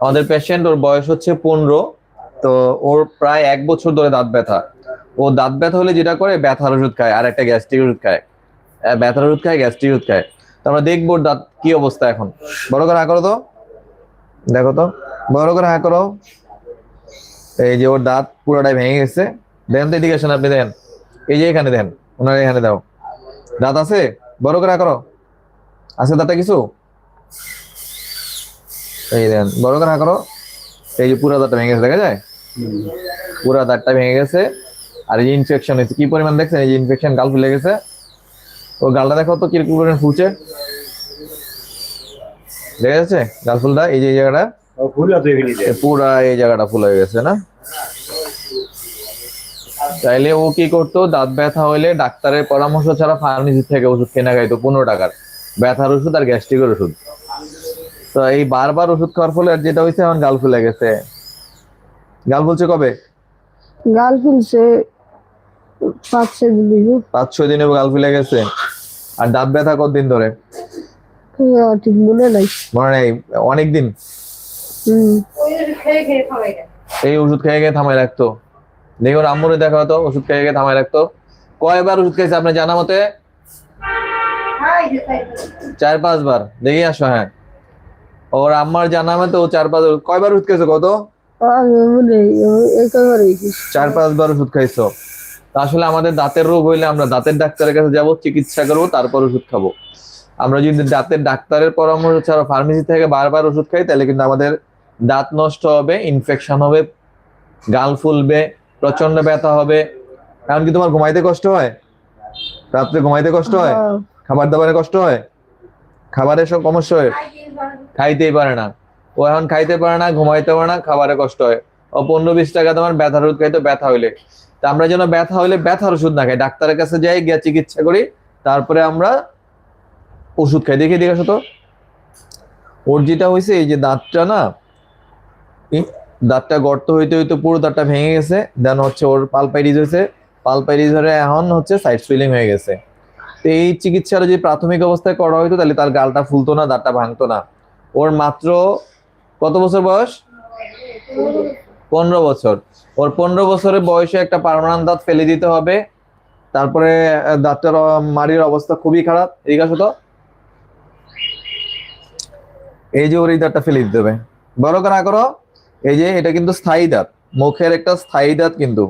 আমাদের পেশেন্ট ওর বয়স হচ্ছে পনেরো, তো ওর প্রায় এক বছর ধরে দাঁত ব্যথা। ও দাঁত ব্যথা হলে যেটা করে, ব্যথার ওষুধ খায়, আর একটা গ্যাস্ট্রিক ওষুধ খায়। ব্যথার ওষুধ খায় গ্যাস্ট্রিক ওষুধ খায়। তো আমরা দেখব দাঁত কি অবস্থা এখন। বড় করে হা করো তো। দেখো তো। বড় করে হা করো। এই যে ওর দাঁত পুরোটাই ভেঙে গেছে। দেন তো এদিকে আপনি, দেন। এই যে এখানে, দেন। ওনার এখানে দাও। দাঁত আছে? বড় করে হা করো। আছে দাঁতটা কিছু? এই দেন বড় করে হা করো। এই যে পুরো দাঁতটা ভেঙে গেছে দেখা যায়? পুরো দাঁতটা ভেঙে গেছে। আর এই যে ইনফেকশন হয়েছে কি পরিমাণ দেখছেন? এই যে ইনফেকশন গাল ফুলে গেছে। ও গালটা দেখো তো কীরকম পরিমাণ ফুলছে। দেখা যাচ্ছে? গাল ফুলটা এই যে এই জায়গাটা? পুরা এই জায়গাটা ফুল হয়ে গেছে না? তাইলে ও কি করতো? দাঁত ব্যথা হইলে ডাক্তারের পরামর্শ ছাড়া ফার্মেসি থেকে ওষুধ কেনা খাইতো পনেরো টাকার। ব্যথার ওষুধ আর গ্যাস্ট্রিকের ওষুধ। তো এই বারবার ওষুধ খাওয়ার ফলে আর যেটা হয়েছে এখন গাল ফুলে গেছে। গাল ফুলছে কবে? গাল ফুলছে পাঁচ ছয় দিন পাঁচ ছয় দিনে গাল ফুলে গেছে। আর দাঁত ব্যথা কতদিন ধরে? ঠিক মনে নাই। মনে নেই? অনেক দিন এই ওষুধ খেয়ে গিয়ে থামাই রাখতো। দেখি ওর আম্মুরে দেখা হতো ওষুধ খেয়ে গিয়ে থামাই রাখতো। কয়বার ওষুধ খেয়েছে আপনার জানা মতে? চার পাঁচবার। দেখি আসো হ্যাঁ। ওর আমার জানা মতে ও চার পাঁচ কয়বার ওষুধ খেয়েছো কত? চার পাঁচবার ওষুধ খাইছো। তা আসলে আমাদের দাঁতের রোগ হইলে আমরা দাঁতের ডাক্তারের কাছে যাব চিকিৎসা করব তারপর ওষুধ খাব। আমরা যদি দাঁতের ডাক্তারের পরামর্শ ছাড়া ফার্মেসি থেকে বারবার ওষুধ খাই তাহলে কিন্তু আমাদের দাঁত নষ্ট হবে ইনফেকশন হবে গাল ফুলবে প্রচণ্ড ব্যথা হবে। এমনকি তোমার ঘুমাইতে কষ্ট হয়? রাত্রে ঘুমাইতে কষ্ট হয়? খাবার দাবারে কষ্ট হয়? খাবারের সব সমস্যা হয়? খাইতেই পারে না। ও এখন খাইতে পারে না, ঘুমাইতে পারে না, খাবারে কষ্ট হয়। ও পনেরো বিশ টাকা তোমার ব্যথার ওষুধ খাইতো, ব্যথা হইলে। তা আমরা যেন ব্যথা হইলে ব্যথার ওষুধ না খাই। ডাক্তারের কাছে যাই, গিয়ে চিকিৎসা করি, তারপরে আমরা ওষুধ খাই। দেখি, দেখে তো। ওর যেটা হয়েছে এই যে দাঁতটা না দাঁতটা গর্ত হইতে হইতে পুরো দাঁতটা ভেঙে গেছে। দেন হচ্ছে ওর পালপাইরিজ হয়েছে পালপাইরিজ হয়ে এখন হচ্ছে সাইড সুইলিং হয়ে গেছে। তো এই চিকিৎসাটা যদি প্রাথমিক অবস্থায় করা হইতো, তাহলে তার গালটা ফুলতো না, দাঁতটা ভাঙতো না। ওর মাত্র কত বছর বয়স? পনেরো বছর। ওর পনেরো বছরের বয়সে একটা পার্মানেন্ট দাঁত ফেলে দিতে হবে। তারপরে দাঁতের মাড়ির অবস্থা খুবই খারাপ। এদিকে আসো তো এই যে ওর এই দাঁতটা ফেলে দিতে হবে। বড় করে করো। এই যে এটা কিন্তু স্থায়ী দাঁত। মুখের একটা স্থায়ী দাঁত কিন্তু।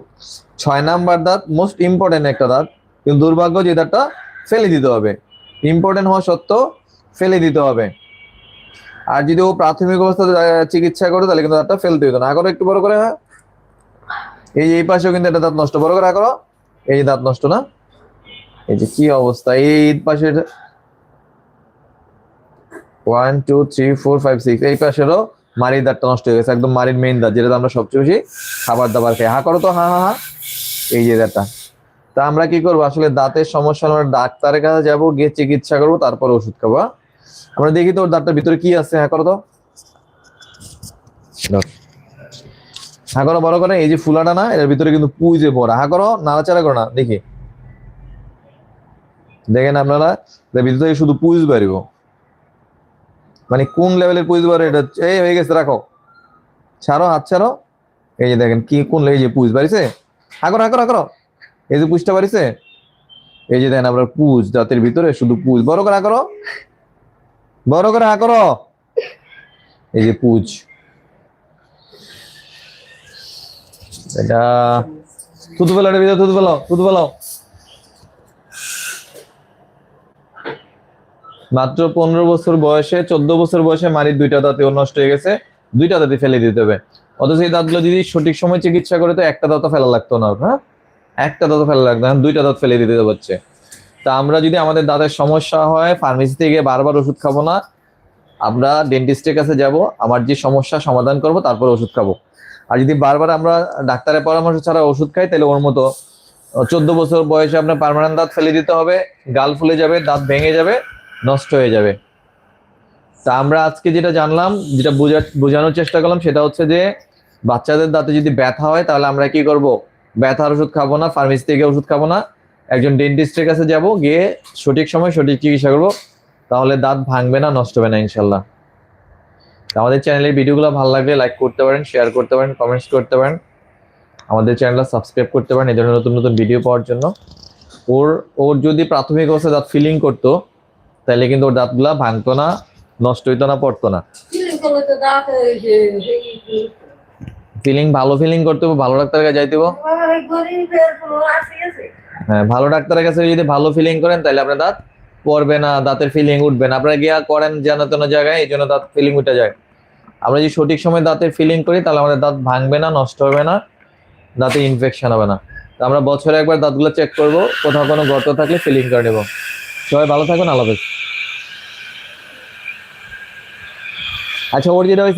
ছয় নাম্বার দাঁত মোস্ট ইম্পর্টেন্ট একটা দাঁত। কিন্তু দুর্ভাগ্য যে দাঁতটা ফেলে দিতে হবে। ইম্পর্টেন্ট হওয়া সত্ত্বেও ফেলে দিতে হবে। আর যদি ও প্রাথমিক অবস্থাতে চিকিৎসা করে, তাহলে কিন্তু দাঁতটা ফেলতে হতো না। করো একটু বড় করে হ্যাঁ? এই এই পাশেও কিন্তু একটা দাঁত নষ্ট। বড় করে করো এই দাঁত নষ্ট না? এই যে কি অবস্থা? এই পাশে one two three four five six এই পাশেরও মারির দাঁতটা নষ্ট হয়ে গেছে। একদম মারির মেইন দাঁত যেটা আমরা সবচেয়ে বেশি খাবার দাবার খাই। হা, করো তো, হা হা হা। এই যে দাঁতটা। তা আমরা কি করব? আসলে দাঁতের সমস্যা আমরা ডাক্তারের কাছে যাব, গিয়ে চিকিৎসা করব, তারপর ওষুধ খাব হ্যাঁ? আমরা দেখি তো ওর দাঁতটার ভিতরে কি আছে হ্যাঁ করো তো। হ্যাঁ করো বড় করে। এই যে ফুলাটা না এর ভিতরে কিন্তু পুঁজে ভরা। হ্যাঁ করো নাড়াচাড়া করো না দেখি। দেখেন আপনারা ভিতর থেকে শুধু পুঁজ বাড়িব মানে কোন লেভেলের পুঁজ বাড়ে এটা? এই হয়ে গেছে রাখো। ছাড়ো হাত ছাড়ো। এই যে দেখেন কি কোন এই যে পুঁজ বাড়িছে? হ্যাঁ করো হ্যাঁ করো হ্যাঁ করো। এই যে পুঁজটা বাড়িছে? এই যে দেখেন আপনার পুঁজ দাঁতের ভিতরে শুধু পুঁজ বড় করে হ্যাঁ করো। বড় করে হ্যাঁ করো। এই যে পুঁজ। এটা ফেলো, এটা ভিতরে থুতু ফেলো থুতু ফেলো। মাত্র পনেরো বছর বয়সে, চোদ্দ বছর বয়সে মারির দুইটা দাঁতে নষ্ট হয়ে গেছে। দুইটা দাঁতে ফেলে দিতে হবে। অথচ এই দাঁতগুলো যদি সঠিক সময় চিকিৎসা করে, তো একটা দাঁতও ফেলা লাগতো না। হ্যাঁ? একটা দাঁতও ফেলা লাগতো দুইটা দাঁত ফেলে দিতে হচ্ছে। তা আমরা যদি আমাদের দাঁতের সমস্যা হয় ফার্মেসি থেকে বারবার ওষুধ খাব না, আমরা ডেন্টিস্টের কাছে যাব, আমার যে সমস্যা সমাধান করব, তারপর ওষুধ খাব। আর যদি বারবার আমরা ডাক্তারের পরামর্শ ছাড়া ওষুধ খাই, তাহলে ওর মতো চোদ্দ বছর বয়সে আপনার পার্মানেন্ট দাঁত ফেলে দিতে হবে, গাল ফুলে যাবে, দাঁত ভেঙে যাবে, নষ্ট হয়ে যাবে। তা আমরা আজকে যেটা জানলাম, যেটা বোঝানোর চেষ্টা করলাম, সেটা হচ্ছে যে বাচ্চাদের দাঁতে যদি ব্যথা হয়, তাহলে আমরা কি করব? ব্যথার ওষুধ খাব না ফার্মেসি থেকে ওষুধ খাব না। একজন ডেন্টিস্টের কাছে যাব গিয়ে সঠিক সময় সঠিক চিকিৎসা করব তাহলে দাঁত ভাঙবে না নষ্ট হবে না ইনশাল্লাহ। আমাদের চ্যানেলের ভিডিওগুলো ভালো লাগলে লাইক করতে পারেন শেয়ার করতে পারেন কমেন্টস করতে পারেন। আমাদের চ্যানেলটা সাবস্ক্রাইব করতে পারেন এই ধরনের নতুন নতুন ভিডিও পাওয়ার জন্য। ওর ওর যদি প্রাথমিক অবস্থায় দাঁত ফিলিং করতো তাহলে কিন্তু ওর দাঁতগুলা ভাঙতো না নষ্ট হইতো না পড়তো না। ফিলিং ভালো ফিলিং করতে ভালো ডাক্তারের কাছে যাইতে হবে। হ্যাঁ ভালো ডাক্তারের কাছে যদি ভালো ফিলিং করেন, তাহলে আপনার দাঁত পড়বে না, দাঁতের ফিলিং উঠবে না। আপনারা গিয়া করেন যেন তেন জায়গায়, এই জন্য দাঁত ফিলিং উঠে যায়। আমরা যদি সঠিক সময় দাঁতের ফিলিং করি, তাহলে আমাদের দাঁত ভাঙবে না, নষ্ট হবে না, দাঁতে ইনফেকশন হবে না। তো আমরা বছরে একবার দাঁতগুলো চেক করব, কোথাও কোনো গর্ত থাকলে ফিলিং করে নেব। সবাই ভালো থাকুন হাফেজ। আচ্ছা ওর যেটা হয়েছে